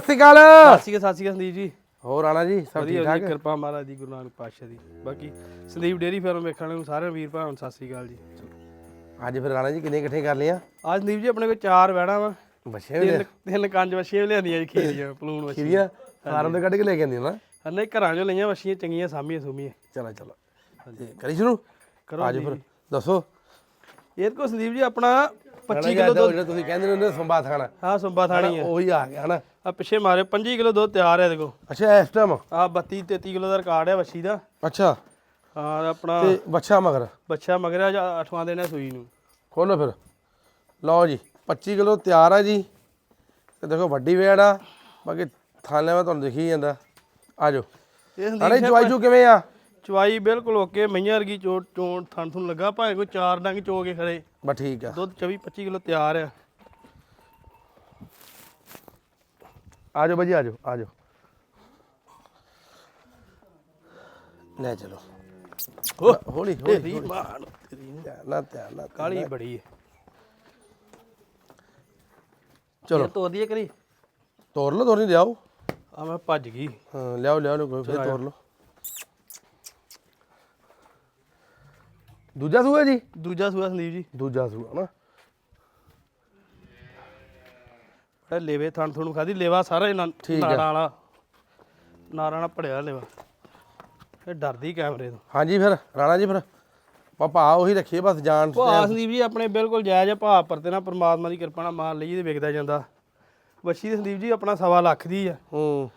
ਸਤਿ ਸ਼੍ਰੀ ਅਕਾਲ ਸਾਸੀ ਕੇ ਸਾਸੀ ਕੇ ਸੰਦੀਪ ਜੀ। ਹੋਰ ਆਣਾ ਜੀ ਸਭ ਠੀਕ ਠਾਕ ਕਿਰਪਾ ਮਹਾਰਾਜ ਦੀ ਗੁਰੂ ਨਾਨਕ ਪਾਤਸ਼ਾਹ ਦੀ। ਬਾਕੀ ਸੰਦੀਪ ਡੇਰੀ ਫਾਰਮ ਵੇਖਣ ਵਾਲੇ ਨੂੰ ਸਾਰਿਆਂ ਵੀਰ ਭਰਾਵਾਂ ਨੂੰ ਸਤਿ ਸ੍ਰੀ ਅਕਾਲ ਜੀ। ਅੱਜ ਫਿਰ ਰਾਣਾ ਜੀ ਕਿੰਨੇ ਇਕੱਠੇ ਕਰ ਲਿਆ ਅੱਜ ਸੰਦੀਪ ਜੀ ਆਪਣੇ ਕੋਲ ਚਾਰ ਵਹਿਣਾ ਵਾ। ਬੱਚੇ ਵੀ ਤਿੰਨ ਤਿੰਨ ਕੰਜ ਵਛੀਆਂ ਲਿਆਂਦੀਆਂ ਜੀ ਖੀਰੀਆਂ ਪਲੂਣ ਵਛੀਆਂ। ਖੀਰੀਆਂ ਫਾਰਮ ਤੋਂ ਕੱਢ ਕੇ ਲੈ ਕੇ ਆਂਦੀ ਨਾ? ਹਨੇ ਘਰਾਂ ਚੋਂ ਲਈਆਂ ਵਛੀਆਂ ਚੰਗੀਆਂ ਸਾਮੀਆਂ ਸੂਮੀਆਂ। ਚਲੋ ਚਲੋ। ਤੇ ਕਰੀ ਸ਼ੁਰੂ? ਕਰੋ ਅੱਜ ਫਿਰ ਦੱਸੋ। ਇਹ ਕੋ ਸੰਦੀਪ ਜੀ ਆਪਣਾ 25 25 ਕਿਲੋ ਕਿਲੋ ਜਿਹੜਾ ਤੁਸੀਂ ਕਹਿੰਦੇ ਨੇ ਸੰਭਾ ਖਾਣਾ ਹਾਂ ਸੁੰਬਾ ਥਾਣੀ ਹੈ ਉਹੀ ਆ ਗਿਆ ਨਾ ਆ ਪਿੱਛੇ ਮਾਰੇ 25 ਕਿਲੋ ਦੁੱਧ ਤਿਆਰ ਹੈ ਕੋ ਅੱਛਾ ਇਸ ਟਾਈਮ ਆ 32 33 ਕਿਲੋ ਦਾ ਰਿਕਾਰਡ ਹੈ ਵਛੀ ਦਾ। ਅੱਛਾ। ਹਾਂ ਆਪਣਾ ਤੇ ਬੱਚਾ ਮਗਰ? ਬੱਚਾ ਮਗਰ ਆ ਅਠਵਾਂ ਹੈ ਸੂਈ ਨੂੰ। ਖੋਲੋ ਫਿਰ। ਲਓ ਜੀ 25 ਕਿਲੋ ਤਿਆਰ ਆ ਜੀ। ਤੇ ਦੇਖੋ ਵੱਡੀ ਵੇੜ ਆ। ਬਾਕੀ ਥਾਲੇ ਮੈਂ ਤੁਹਾਨੂੰ ਦਿਖੀ ਜਾਂਦਾ। ਆ ਜਾਓ। ਇਹ ਸੰਦੀਪ ਅਰੇ ਜਵਾਈ ਜੂ ਕਿਵੇਂ ਆ? ਚਵਾਈ ਬਿਲਕੁਲ ਓਕੇ ਮਈਆਂ ਵਰਗੀ ਚੋਟ ਚੋਣ ਥਣ ਥੁਣ ਲੱਗਾ ਭਾਵੇਂ ਕੋਈ ਚਾਰ ਡੰਗ ਚੋ ਕੇ ਖੜੇ। ਬਸ ਠੀਕ ਆ। ਦੁੱਧ 24 25 ਕਿਲੋ ਤਿਆਰ ਆ। ਆ ਜਾਓ ਭਾਜੀ ਆ ਜਾਓ ਆ ਜਾਓ ਲੈ ਚਲੋ। ਓ ਹੌਲੀ ਤੇਰੀ ਹੌਲੀ ਮਾਨ ਤੇਰੀ ਨੂੰ। ਧਿਆਨ ਨਾਲ ਕਾਲੀ ਬੜੀ ਹੈ ਚਲੋ। ਇਹ ਤੋਦੀ ਕਰੀ? ਤੋੜ ਲਓ ਤੋੜ ਨਹੀਂ ਲਿਆਓ। ਆ ਮੈਂ ਭੱਜ ਗਈ। ਹਾਂ ਲਿਆਓ ਲਿਆਓ ਕੋਈ ਫਿਰ ਤੋੜ ਲਓ। ਦੂਜਾ ਸੂਆ ਜੀ? ਦੂਜਾ ਸੂਆ ਸੰਦੀਪ ਜੀ। ਦੂਜਾ ਸੂਆ ਨਾ ਇਹ ਲੇਵੇ ਥਣ ਥੁਣ ਖਾਦੀ ਲੇਵਾ ਸਾਰਾ ਹੀ ਨਾ- ਠੀਕ ਆ। ਨਾੜਾਂ ਵਾਲਾ। ਨਾਰਾਂ ਨਾਲ ਭੜਿਆ ਲੇਵਾ। ਇਹ ਡਰਦੀ ਕੈਮਰੇ ਤੋਂ। ਹਾਂਜੀ ਫਿਰ ਰਾਣਾ ਜੀ ਫਿਰ। ਪਾਪਾ ਉਹੀ ਰੱਖੀਏ ਬਸ ਜਾਨ ਭਾਅ ਸੰਦੀਪ ਜੀ ਆਪਣੇ ਬਿਲਕੁਲ ਜਾਇਜ਼ ਆ। ਭਾਅ ਪਰਤੇ ਨਾਲ ਪ੍ਰਮਾਤਮਾ ਦੀ ਕਿਰਪਾ ਨਾਲ ਮਾਰ ਲਈ ਤੇ ਵਿਕਦਾ ਜਾਂਦਾ। ਵੱਛੀ ਤੇ ਸੰਦੀਪ ਜੀ ਆਪਣਾ ਸਵਾ ਲੱਖ ਦੀ ਆ। ਹੂੰ।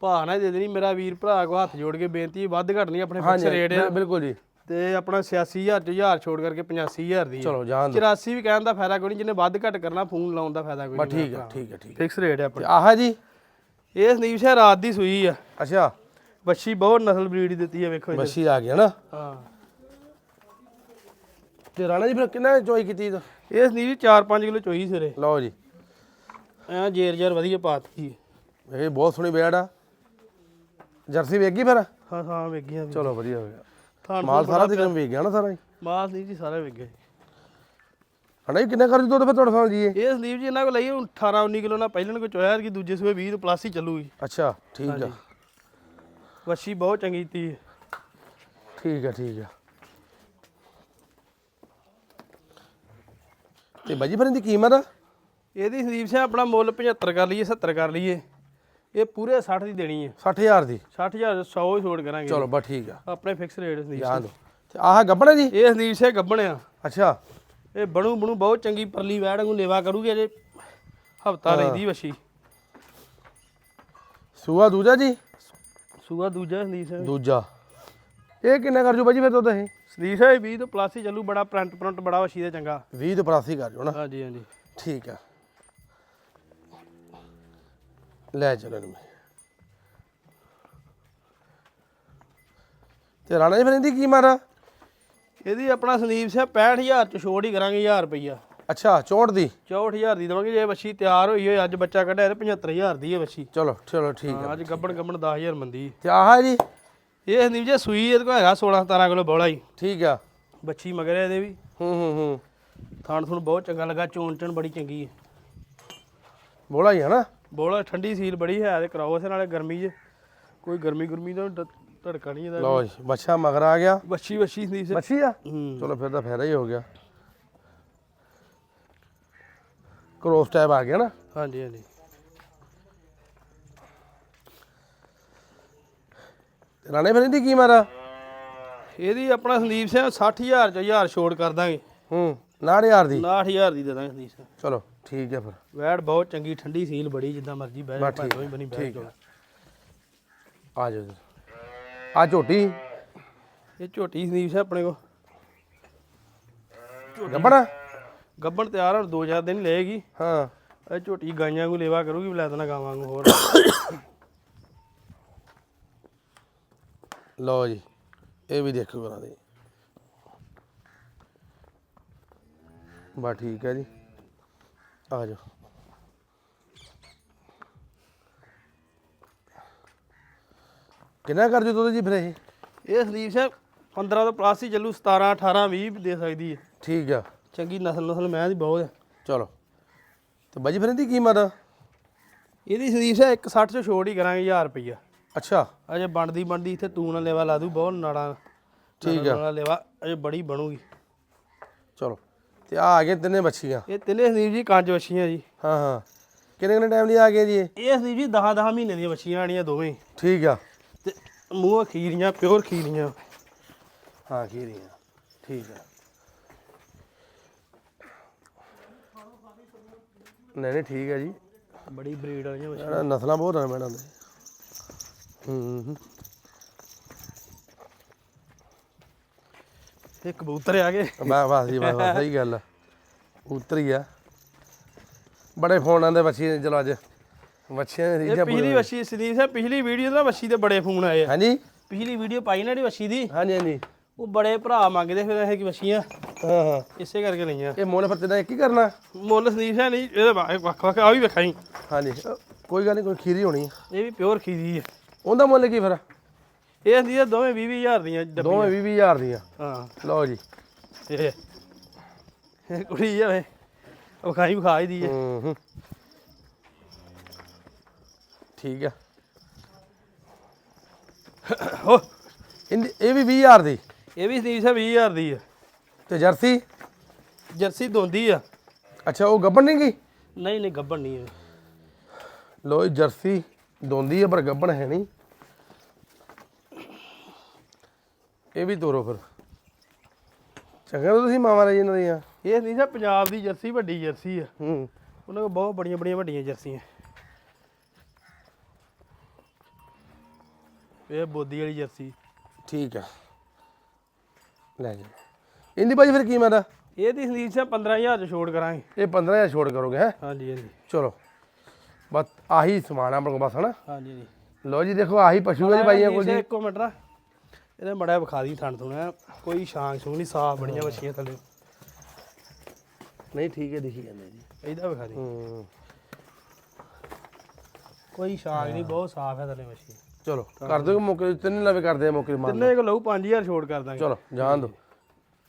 ਭਾਅ ਨਾ ਦੇ ਦੇਣੀ ਮੇਰਾ ਵੀਰ ਭਰਾ ਕੋ ਹੱਥ ਜੋੜ ਕੇ ਬੇਨਤੀ ਵੱਧ ਘੱਟ ਨਹੀਂ ਆਪਣੇ ਫਿਕਸ ਹਾਂਜੀ ਰੇਟ ਆ ਬਿਲ- ਬਿਲਕੁਲ ਜੀ। ਤੇ ਆਪਣਾ 86000 ਚ 1000 ਛੋੜ ਕਰਕੇ 85000 ਦੀ ਹੈ ਚਲੋ ਜਾਨ ਦਿਓ। 84 ਵੀ ਕਹਿਣ ਦਾ ਫਾਇਦਾ ਕੋਈ ਨਹੀਂ ਜਿਹਨੇ ਵੱਧ ਘੱਟ ਕਰਨਾ ਫੋਨ ਲਾਉਣ ਦਾ ਫਾਇਦਾ ਕੋਈ ਬਸ ਨਹੀਂ। ਠੀਕ ਹੈ ਠੀਕ ਹੈ ਠੀਕ ਹੈ ਫਿਕਸ ਰੇਟ ਹੈ ਤੇ ਆਪਣਾ ਆਹ ਜੀ। ਇਹ ਸੰਦੀਪ ਸ਼ਾਹ ਰਾਤ ਦੀ ਸੂਈ ਆ। ਅੱਛਾ। ਵੱਛੀ ਬਹੁਤ ਨਸਲ ਬਰੀਡ ਦਿੱਤੀ ਹੈ ਵੇਖੋ ਇੱਧਰ ਮੱਛੀ ਆ ਗਿਆ ਨਾ। ਹਾਂ। ਤੇ ਰਾਣਾ ਜੀ ਫਿਰ ਕਿੰਨਾ ਚੋਈ ਕੀਤੀ ਤਾਂ? ਇਹ ਸੰਦੀਪ ਜੀ 4-5 ਕਿਲੋ ਚੋਈ ਸਿਰੇ। ਲਓ ਜੀ। ਐ ਜੇਰ ਜੇਰ ਵਧੀਆ ਪਾਤੀ ਇਹ ਬਹੁਤ ਸੋਹਣੀ ਬੇੜ ਆ। ਜਰਸੀ ਵੇਗੀ ਫਿਰ? ਹਾਂ ਹਾਂ ਵੇਗੀਆਂ ਚਲੋ ਵਧੀਆ ਹੋ ਗਿਆ। ਥਾਣ ਮਾਲ ਸਾਰਾ ਦਿਨ ਵੇਗ ਗਿਆ ਨਾ ਸਾਰਾ ਹੀ? ਮਾਲ ਸੰਦੀਪ ਜੀ ਸਾਰੇ ਵੇਗੇ ਹਣਾ ਜੀ। ਕਿੰਨੇ ਕਰ ਦੁੱਧ ਫਿਰ ਤੁਹਾਡੇ ਸਾਲ ਜੀ ਇਹ? ਇਹ ਜੀ ਇਹਨਾਂ ਕੋਲ ਲਈ 18-19 ਕਿਲੋ ਨਾਲ ਪਹਿਲਾਂ ਕੋ ਚੋਇਆ ਕਿ ਦੂਜੇ ਸੂਏ 20 ਤੋਂ ਪਲੱਸ ਹੀ ਚੱਲੂਗੀ। ਅੱਛਾ ਠੀਕ ਆ। ਵੱਛੀ ਬਹੁਤ ਚੰਗੀ ਤੀ ਠੀਕ ਆ ਠੀਕ ਆ। ਤੇ ਬਾਜੀ ਫਿਰ ਇਹਦੀ ਕੀਮਤ? ਇਹਦੀ ਸੰਦੀਪ ਸਿੰਘ ਆਪਣਾ ਮੁੱਲ 75 ਕਰ ਲਈਏ 70 ਕਰ ਲਈਏ। ਇਹ ਪੂਰੇ 60 ਦੀ ਦੇਣੀ ਹੈ। 60000 ਦੀ? 60000 100 ਹੀ ਛੋੜ ਕਰਾਂਗੇ ਚਲੋ ਬਸ ਠੀਕ ਆ। ਆਪਣੇ ਫਿਕਸ ਰੇਟ ਸੰਦੀਪ ਜਾਣ ਦੋ ਤੇ ਆਹ ਗੱਬਣਾ ਜੀ? ਇਹ ਸੰਦੀਪ ਸਿੰਘ ਗੱਬਣ ਆ ਅੱਛਾ। ਇਹ ਬਣੂ ਬਣੂ ਬਹੁਤ ਚੰਗੀ ਪਰਲੀ ਵੈੜ ਨੂੰ ਲੇਵਾ ਕਰੂਗੀ ਅਜੇ। ਹਫਤਾ ਰਹਿੰਦੀ ਵਛੀ। ਸੂਆ ਦੂਜਾ ਜੀ? ਸੂਆ ਦੂਜਾ ਸੰਦੀਪ ਸਿੰਘ। ਦੂਜਾ। ਇਹ ਕਿੰਨਾ ਕਰ ਜੂ ਬਾਜੀ ਫਿਰ ਦੁੱਧ ਇਹ ਸੰਦੀਪ ਸਿੰਘ 20 ਤੋਂ ਪਲੱਸ ਹੀ ਚੱਲੂ ਬੜਾ ਪ੍ਰਿੰਟ ਪ੍ਰਿੰਟ ਬੜਾ ਵਛੀ ਦਾ ਚੰਗਾ। 20 ਤੋਂ ਪਲਾਸੀ ਕਰ ਜੋ ਨਾ। ਹਾਂਜੀ ਹਾਂਜੀ। ਠੀਕ ਆ। ਲੈ ਚਲੋ ਇਹਨੂੰ ਤੇ ਰਾਣਾ ਜੀ ਫਿਰ ਇਹਦੀ ਕੀ ਮਾਰਾ ਇਹਦੀ ਆਪਣਾ ਸੰਦੀਪ ਸਿੰਘ 65000 ਚ ਛੋੜ ਹੀ ਕਰਾਂਗੇ 1000 ਰੁਪਈਆ। ਅੱਛਾ ਚੋੜ ਦੀ? 64000 ਦੀ ਦਵਾਂਗੇ ਜੇ ਵਛੀ ਤਿਆਰ ਹੋਈ ਹੋਏ ਅੱਜ ਬੱਚਾ ਕੱਢਿਆ ਤੇ 75000 ਦੀ ਹੈ ਵਛੀ। ਚਲੋ ਚਲੋ ਠੀਕ ਆ। ਅੱਜ ਗੱਬਣ ਗੱਬਣ 10000 ਮੰਦੀ। ਤੇ ਆਹ ਜੀ? ਇਹ ਸੰਦੀਪ ਜੀ ਸੂਈ ਇਹਦੇ ਕੋਲ ਹੈਗਾ 16 17 ਕਿਲੋ ਬੋਲਾ ਹੀ। ਠੀਕ ਆ। ਬੱਚੀ ਮਗਰ ਇਹਦੇ ਵੀ। ਹੂੰ ਹੂੰ ਹੂੰ। ਥਾਣ ਥੁਣ ਬਹੁਤ ਚੰਗਾ ਲੱਗਾ ਚੋਣ ਚਣ ਬੜੀ ਚੰਗੀ ਹੈ। ਬੋਲਾ ਹੀ ਹੈ ਨਾ। ਬੋਲਾ ਠੰਡੀ ਸੀਲ ਬੜੀ ਹੈ ਤੇ ਕਰਾਓ ਇਸੇ ਨਾਲੇ ਗਰਮੀ 'ਚ। ਕੋਈ ਗਰਮੀ ਗੁਰਮੀ ਦਾ ਧੜਕਾ ਨਹੀਂ ਇਹਦਾ। ਲਓ ਜੀ ਬੱਚਾ ਮਗਰ ਆ ਗਿਆ। ਵੱਛੀ ਵੱਛੀ ਸੰਦੀਪ ਸਿੰਘ ਮੱਛੀ ਆ? ਚਲੋ ਫਿਰ ਤਾਂ ਫਾਇਦਾ ਹੀ ਹੋ ਗਿਆ। ਕ੍ਰੋਸ ਟੈਬ ਆ ਗਿਆ ਨਾ? ਹਾਂਜੀ ਹਾਂਜੀ। ਰਾਣੇ ਫਿਰ ਇਹਦੀ ਕੀ ਮਾਰਾ? ਇਹਦੀ ਆਪਣਾ ਸੰਦੀਪ ਸਿੰਘ 60000 ਚ 1000 ਛੋੜ ਕਰ ਦਾਂਗੇ। ਹੂੰ। 90000 ਦੀ? 69000 ਦੀ ਦੇ ਦਾਂਗੇ ਚਲੋ ਠੀਕ ਹੈ ਫਿਰ। ਵੈੜ ਬਹੁਤ ਚੰਗੀ ਠੰਡੀ ਸੀਲ ਬੜੀ ਜਿੱਦਾਂ ਮਰਜ਼ੀ ਬਹਿ ਜਾ ਭਾਵੇਂ ਬਣੀ ਬਹਿ ਜਾ ਆ ਜਾਓ ਆ ਝੋਟੀ? ਇਹ ਝੋਟੀ ਸੰਦੀਪ ਸਿੰਘ ਆਪਣੇ ਕੋ ਗੱਬਣਾ ਗੱਬਣ ਤਿਆਰ ਹੁਣ ਦੋ ਚਾਰ ਦਿਨ ਲਏਗੀ। ਹਾਂ। ਇਹ ਝੋਟੀ ਗਾਈਆਂ ਨੂੰ ਲੇਵਾ ਕਰੂਗੀ ਲੈ ਦੇਣਾ ਗਾਵਾਂ ਨੂੰ ਹੋਰ। ਲਓ ਜੀ ਇਹ ਵੀ ਦੇਖੋ ਦੇ। ਬਾ ਠੀਕ ਹੈ ਜੀ। ਆ ਜਾਓ। ਕਿੰਨਾ ਕਰ ਦੁੱਧ ਜੀ ਫਿਰ ਇਹ? ਇਹ ਸੰਦੀਪ ਸਿੰਘ 15 ਤੋਂ ਪਲੱਸ ਹੀ ਚੱਲੂ 17 18 20 ਵੀ ਦੇ ਸਕਦੀ ਹੈ। ਠੀਕ ਆ। ਚੰਗੀ ਨਸਲ ਨਸਲ ਮੈਂ ਦੀ ਬਹੁਤ ਹੈ ਚਲੋ। ਤੇ ਬਾਜੀ ਫਿਰ ਇਹਦੀ ਕੀਮਤ ਇਹਦੀ ਸੰਦੀਪ ਸਿੰਘ 160 ਚ ਛੋੜ ਹੀ ਕਰਾਂਗੇ 1000 ਰੁਪਈਆ। ਅੱਛਾ। ਅਜੇ ਬਣਦੀ ਬਣਦੀ ਇੱਥੇ ਤੂੰ ਨਾ ਲੈਵਾ ਲਾ ਦੂ ਬਹੁਤ ਨਾੜਾ ਠੀਕ ਆ। ਨਾੜਾ ਲੈਵਾ ਅਜੇ ਬੜੀ ਬਣੂਗੀ। ਚਲੋ। ਤੇ ਆ ਆ ਗਏ ਤਿੰਨੇ ਬੱਚੀਆਂ ਇਹ ਤਿੰਨੇ ਸੰਦੀਪ ਜੀ ਕੰਜ ਵੱਛੀਆਂ ਜੀ। ਹਾਂ ਹਾਂ। ਕਿੰਨੇ ਕਿੰਨੇ ਟਾਈਮ ਲਈ ਆ ਗਏ ਜੀ ਇਹ? ਇਹ ਸੰਦੀਪ ਜੀ 10 10 ਮਹੀਨੇ ਦੀਆਂ ਵੱਛੀਆਂ ਆਣੀਆਂ ਦੋਵੇਂ। ਠੀਕ ਆ। ਤੇ ਮੂੰਹ ਖੀਰੀਆਂ ਪਿਓਰ ਖੀਰੀਆਂ। ਹਾਂ ਕੀ ਰਹੀਆਂ ਠੀਕ ਆ। ਨਹੀਂ ਨਹੀਂ ਠੀਕ ਹੈ ਜੀ। ਬੜੀ ਬਰੀਡ ਵਾਲੀਆਂ ਵੱਛੀਆਂ ਯਾਰ ਨਸਲਾਂ ਬਹੁਤ ਆ ਮੈਡਮ। ਦੇ ਹੂੰ ਹੂੰ। ਤੇ ਕਬੂਤਰ ਆ ਗਏ। ਵਾਹ ਵਾਹ ਜੀ ਵਾਹ ਵਾਹ ਸਹੀ ਗੱਲ ਉਤਰੀ ਆ। ਬੜੇ ਫੋਨ ਆਂਦੇ ਬੱਚੀ ਚਲੋ ਅੱਜ ਬੱਚਿਆਂ ਦੀ ਇਹ ਪਿਛਲੀ ਵੱਛੀ ਸੰਦੀਪ ਸਿੰਘ ਪਿਛਲੀ ਵੀਡੀਓ ਦਾ ਵੱਛੀ ਤੇ ਬੜੇ ਫੋਨ ਆਏ ਆ। ਹਾਂਜੀ? ਪਿਛਲੀ ਵੀਡੀਓ ਪਾਈ ਨਾ ਜਿਹੜੀ ਵੱਛੀ ਦੀ ਹਾਂਜੀ ਹਾਂਜੀ। ਉਹ ਬੜੇ ਭਰਾ ਮੰਗਦੇ ਫਿਰ ਇਹ ਕਿ ਵੱਛੀਆਂ। ਹਾਂ ਹਾਂ। ਇਸੇ ਕਰਕੇ ਲਈਆਂ। ਇਹ ਮੁੱਲ ਫੱਤੇ ਦਾ ਇੱਕ ਹੀ ਕਰਨਾ? ਮੁੱਲ ਸੰਦੀਪ ਸਿੰਘ ਨਹੀਂ ਇਹਦੇ ਵੱਖ ਵੱਖ ਆ ਵੀ ਵਿਖਾਈ ਹਾਂਜੀ ਕੋਈ ਗੱਲ ਨਹੀਂ ਕੋਈ ਖੀਰੀ ਹੋਣੀ। ਇਹ ਵੀ ਪਿਓਰ ਖੀਰੀ ਹੈ ਉਹਦਾ ਮੁੱਲ ਕੀ ਫਿਰ? ਇਹ ਸਿੰਘ ਦੋਵੇਂ 20 ਹਜ਼ਾਰ ਦੀਆਂ ਡੱਬੀਆਂ। ਦੋਵੇਂ 20 ਹਜ਼ਾਰ ਦੀਆਂ। ਹਾਂ। ਲਓ ਜੀ। ਇਹ ਇਹ ਕੁੜੀ ਜਾਵੇ ਵਿਖਾਈ ਵਿਖਾ ਹੀ ਦੀ ਹੈ ਹੂੰ ਹੂੰ ਠੀਕ ਆ। ਹੋ ਇਹਦੀ- ਇਹ ਵੀ 20000 ਦੀ? ਇਹ ਵੀ ਸੰਦੀਪ ਸਿੰਘ 20000 ਦੀ ਹੈ ਤੇ ਜਰਸੀ? ਜਰਸੀ ਦੋਂਦੀ ਆ। ਅੱਛਾ ਉਹ ਗੱਬਣ ਨਹੀਂ ਗਈ? ਨਹੀਂ ਨਹੀਂ ਗੱਬਣ ਨਹੀਂ ਹੈ ਲੋ ਜਰਸੀ ਦੋਂਦੀ ਹੈ ਪਰ ਗੱਬਣ ਹੈ ਨਹੀਂ। ਇਹ ਵੀ ਤੋਰੋ ਫਿਰ। ਚੰਗਾ ਤੁਸੀਂ ਮਾਵਾਂ ਲਈ ਇਹਨਾਂ ਦੀਆਂ ਇਹ ਸੰਦੀਪ ਸਿੰਘ ਪੰਜਾਬ ਦੀ ਜਰਸੀ ਵੱਡੀ ਜਰਸੀ ਆ। ਹੂੰ। ਉਹਨਾਂ ਕੋਲ ਬਹੁਤ ਬੜੀਆਂ ਬੜੀਆਂ ਵੱਡੀਆਂ ਜਰਸੀਆਂ। ਇਹ ਬੋਦੀ ਵਾਲੀ ਜਰਸੀ। ਠੀਕ ਆ। ਲੈ ਜੀ। ਇਹਦੀ ਭਾਜੀ ਫਿਰ ਕੀਮਤ ਆ ਇਹਦੀ ਸੰਦੀਪ ਸਿੰਘ 15000 ਚ ਛੋੜ ਕਰਾਂਗੇ। ਇਹ 15000 ਛੋੜ ਕਰੋਗੇ ਹੈ? ਹਾਂਜੀ ਹਾਂਜੀ। ਚਲੋ। ਬਸ ਆਹੀ ਸਮਾਨ ਆ ਆਪਣੇ ਕੋਲ ਬਸ ਹਨਾ? ਹਾਂਜੀ ਹਾਂਜੀ। ਲੋ ਜੀ ਦੇਖੋ ਆਹੀ ਪਸ਼ੂ ਹੈ ਜੀ ਬਾਈਆਂ ਕੋਲ ਜੀ। ਇੱਕੋ ਮਿੰਟ ਨਾ ਇਹਦੇ ਮੜਾ ਵਿਖਾ ਦੀ ਥਣ ਥੁਣਾ। ਕੋਈ ਸ਼ਾਂਗ ਸ਼ੂੰਗ ਨਹੀਂ ਸਾਫ਼ ਬੜੀਆਂ ਵੱਛੀਆਂ ਥੱਲੇ। ਨਹੀਂ ਠੀਕ ਹੈ ਦਿਖੀ ਜਾਂਦੇ ਜੀ। ਇਹਦਾ ਵਿਖਾ ਦੀ ਹੂੰ। ਕੋਈ ਸ਼ਾਂਗ ਨਹੀਂ ਬਹੁਤ ਸਾਫ਼ ਹੈ ਥੱਲੇ ਵੱਛੀ ਚਲੋ ਕਰ ਦਿਓ ਮੌਕੇ ਤੇ ਤਿੰਨ ਲਵੇ ਕਰਦੇ ਆ ਮੌਕੇ ਤੇ ਮਾਰ ਤਿੰਨੇ ਕੋ ਲਊ 5000 ਛੋੜ ਕਰ ਦਾਂਗੇ। ਚਲੋ ਜਾਣ ਦਿਓ।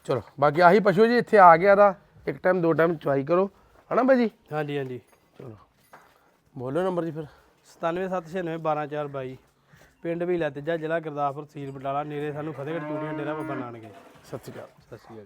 ਚਲੋ ਬਾਕੀ ਆਹੀ ਪਸ਼ੂ ਜੀ ਇੱਥੇ ਆ ਗਿਆ ਦਾ। ਇੱਕ ਟਾਈਮ ਦੋ ਟਾਈਮ ਚੁਆਈ ਕਰੋ। ਹਨਾ ਬਾਈ ਜੀ? ਹਾਂਜੀ ਹਾਂਜੀ। ਚਲੋ। ਬੋਲੋ ਨੰਬਰ ਜੀ ਫਿਰ। 9776912422 ਪਿੰਡ ਵੀ ਤੀਜਾ ਜ਼ਿਲ੍ਹਾ ਗੁਰਦਾਸਪੁਰ ਤਹਿਸੀਲ ਬਟਾਲਾ ਨੇੜੇ ਸਾਨੂੰ ਫਤਿਹਗੜ੍ਹ ਚੂੜੀਆਂ ਡੇਰਾ ਬਾਬਾ ਨਾਨਕੇ ਸਤਿ ਸ਼੍ਰੀ ਅਕਾਲ। ਸਤਿ ਸ਼੍ਰੀ ਅਕਾਲ।